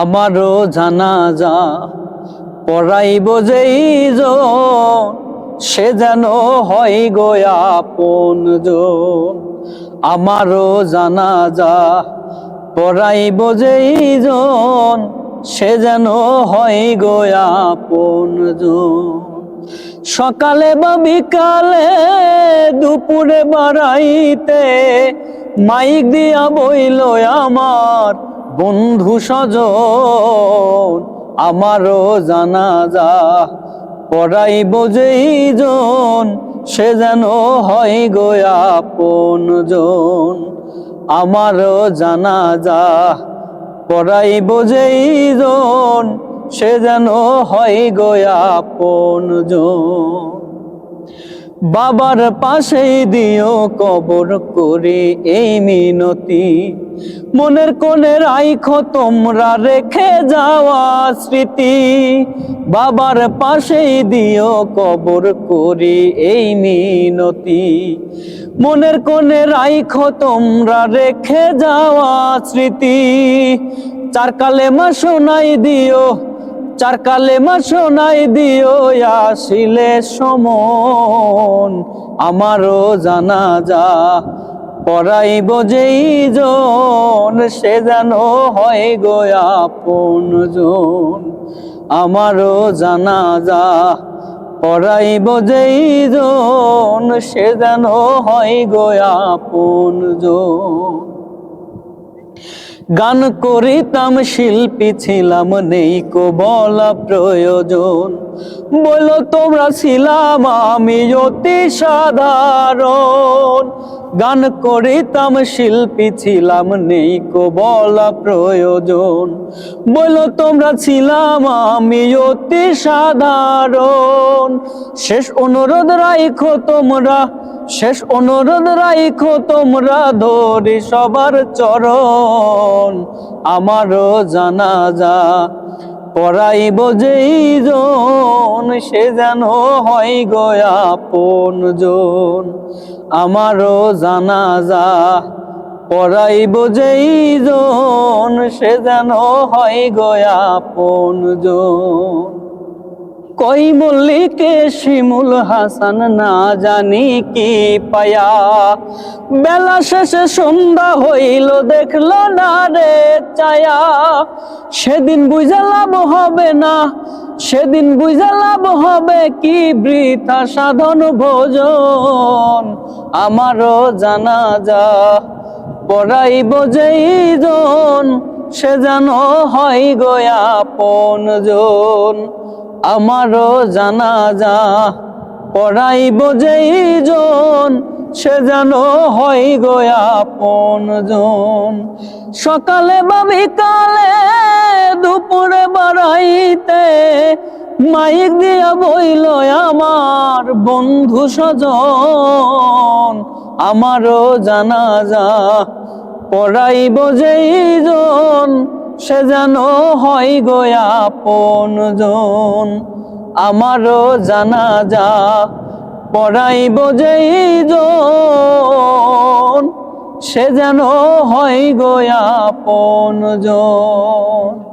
আমারও জানাজা পড়াইব যেই সে যেন হয় গোয়াপন জন। আমারও জানাজা পড়াইব যেই জন, সে যেন হয় গোয়াপন জন। সকালে বা বিকালে দুপুরে বাড়াইতে মাইক দিয়া বইল আমার বন্ধু সজন আমারও জানাজা পড়াইব যেই জন সে যেন হয় গোয়াপন জন। আমারও জানাজা পড়াইব যেই জন সে যেন হয় গোয়াপন জন। বাবার পাশেই দিও কবর করে, এই মিনতি। মনের কোণে রাইখো তোমরা, রেখে যাওয়া স্মৃতি বাবার পাশেই দিও কবর করে, এই মিনতি। মনের কোণে রাইখো তোমরা, রেখে যাওয়া স্মৃতি চার কালেমা শোনাই দিও চার কালেমা শোনাই দিও, আসিলে সমন। আমারও জানাজা পড়াইব যেই জন, সে যেন হয় গোয়াপন জন। আমারও জানাজা পড়াইব যেই জন, সে যেন হয় গোয়াপন জন। গান করিতাম, শিল্পী ছিলাম, নেই কো বলা প্রয়োজন। বলো তোমরা ছিলাম আমি অতি সাধারণ। গান করিতাম, শিল্পী ছিলাম, নেই কো বলা প্রয়োজন। বলো তোমরা ছিলাম আমি অতি সাধারণ। শেষ অনুরোধ রাইখো তোমরা শেষ অনুরোধ রাইখো তোমরা ধরি সবার চরণ, আমারও জানাজা পড়াইব যেই জন, সে যেন হয় গোয়াপন জন। আমারও জানাজা পড়াইব যেই জন, সে যেন হয় গোয়াপন জন। কই মল্লিকে শিমুল হাসান না জানি কি পায়া? বেলা শেষে সন্ধ্যা হইল, দেখল না রে চায়া সেদিন বুঝে লাভ হবে না, সেদিন বুঝে লাভ হবে কি বৃথা সাধন ভোজন। আমারও জানাজা পড়াইব যেই জন, সে যেন হয় গোয়াপন জন। আমারও জানাজা পড়াইব যেই জন, সে যেন হয় গোয়াপন জন। সকালে বা বিকালে দুপুরে বাড়াইতে মাইক দিয়া বইল আমার বন্ধু সজন আমারও জানাজা পড়াইব যেই জন সে যেন হয় গোয়াপন জন। আমারও জানাজা পড়াইব যেই জন। সে যেন হয় গোয়াপন জন।